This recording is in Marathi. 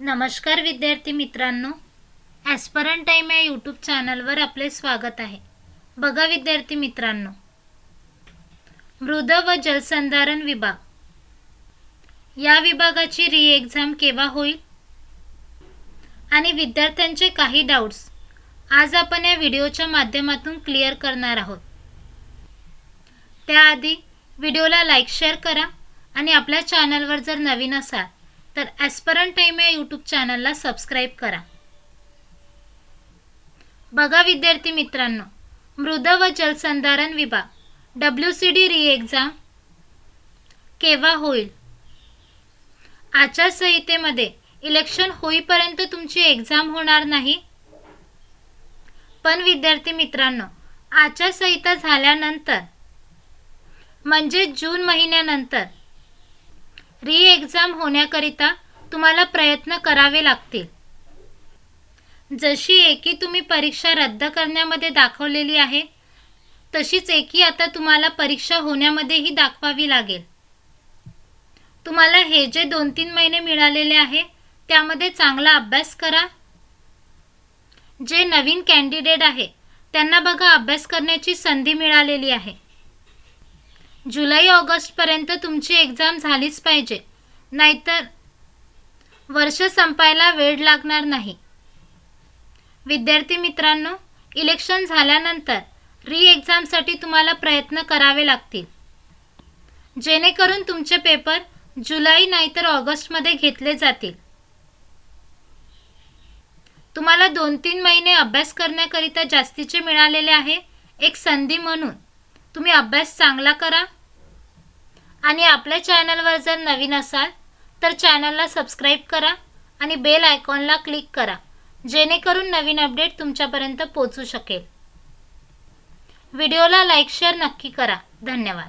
नमस्कार विद्यार्थी मित्रांनो ॲस्परंट टाईम या यूट्यूब चॅनलवर आपले स्वागत आहे. बघा विद्यार्थी मित्रांनो मृद व जलसंधारण विभाग. या विभागाची री एक्झाम केव्हा होईल? आणि विद्यार्थ्यांचे काही डाऊट्स आज आपण या व्हिडिओच्या माध्यमातून क्लिअर करणार आहोत. त्याआधी व्हिडिओला लाईक शेअर करा आणि आपल्या चॅनलवर जर नवीन असाल तर ॲस्परंट टाईम या यूट्यूब चॅनलला सबस्क्राईब करा. बघा विद्यार्थी मित्रांनो मृद व जलसंधारण विभाग W C D re exam केव्हा होईल? आचारसंहितेमध्ये इलेक्शन होईपर्यंत तुमची एक्झाम होणार नाही. पण विद्यार्थी मित्रांनो आचारसंहिता झाल्यानंतर म्हणजे जून महिन्यानंतर री एक्झाम होण्याकरिता तुम्हाला प्रयत्न करावे लागतील. जशी एकी तुम्ही परीक्षा रद्द करण्यामध्ये दाखवलेली आहे तशीच एकी आता तुम्हाला परीक्षा होण्यामध्येही दाखवावी लागेल. तुम्हाला हे जे दोन तीन महिने मिळालेले आहे त्यामध्ये चांगला अभ्यास करा. जे नवीन कॅन्डिडेट आहे त्यांना बघा अभ्यास करण्याची संधी मिळालेली आहे. जुलै ऑगस्टपर्यंत तुमची एक्झाम झालीच पाहिजे. नाहीतर वर्ष संपायला वेळ लागणार नाही. विद्यार्थी मित्रांनो इलेक्शन झाल्यानंतर री एक्झामसाठी तुम्हाला प्रयत्न करावे लागतील. जेणेकरून तुमचे पेपर जुलै नाहीतर ऑगस्टमध्ये घेतले जातील. तुम्हाला दोन तीन महिने अभ्यास करण्याकरिता जास्तीचे मिळालेले आहे एक संधी म्हणून. तुम्ही अभ्यास चांगला करा. आणि आपल्या चॅनलवर जर नवीन असाल तर चॅनलला सबस्क्राईब करा आणि बेल आयकॉनला क्लिक करा जेणेकरून नवीन अपडेट तुमच्यापर्यंत पोचू शकेल. व्हिडिओला लाईक शेअर नक्की करा. धन्यवाद.